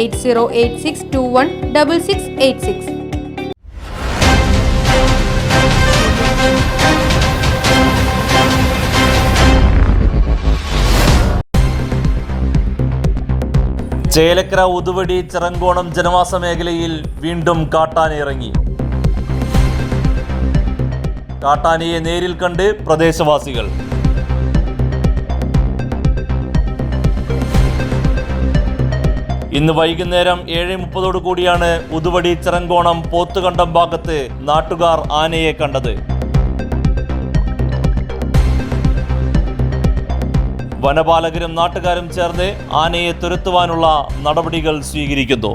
Eight zero eight six two one double six eight six. Chelakkara Uthuvadi Chirankonam ജനവാസ മേഖലയിൽ വീണ്ടും കാട്ടാന ഇറങ്ങി കാട്ടാനയെ നേരിൽ കണ്ട് പ്രദേശവാസികൾ. ഇന്ന് വൈകുന്നേരം ഏഴ് മുപ്പതോടു കൂടിയാണ് ഉതുവടി ചിറങ്കോണം പോത്തുകണ്ടം ഭാഗത്ത് നാട്ടുകാർ ആനയെ കണ്ടത്. വനപാലകരും നാട്ടുകാരും ചേർന്ന് ആനയെ തുരത്തുവാനുള്ള നടപടികൾ സ്വീകരിക്കുന്നു.